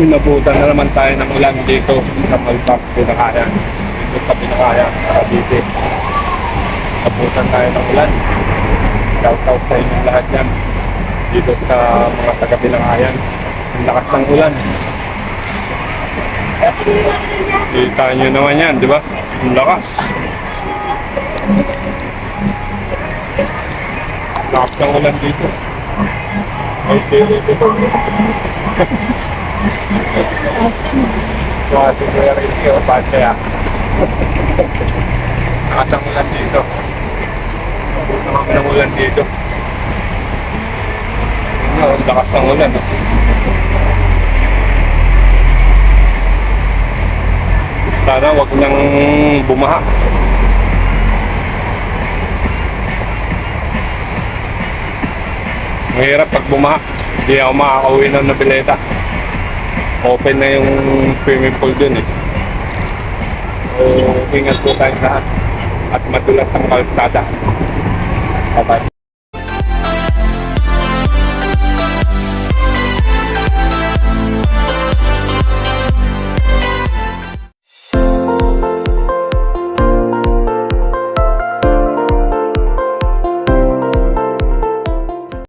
Inabutan na naman tayo ng ulan dito sa Malpak, Pinakayan. Dito sa Pinakayan, Cavite. Inabutan tayo ng ulan. Shout out sa inyong lahat yan. Dito sa mga taga Pinakayan. Ang lakas ng ulan. Kita nyo naman yan, di ba? Ang lakas. Lakas ng ulan dito. Ay, dito. Mga si Kuya Ricky o ba't kaya? Lakas ng ulan dito. Lakas ng ulan dito. Ang lakas ng ulan. oh. Sana wag nang bumaha. Mahirap pag bumaha. Hindi ako makakauwi ng Nobileta. Open na yung swimming pool dun eh. So, ingat po tayo lahat. At madulas ang kalsada. Bye-bye.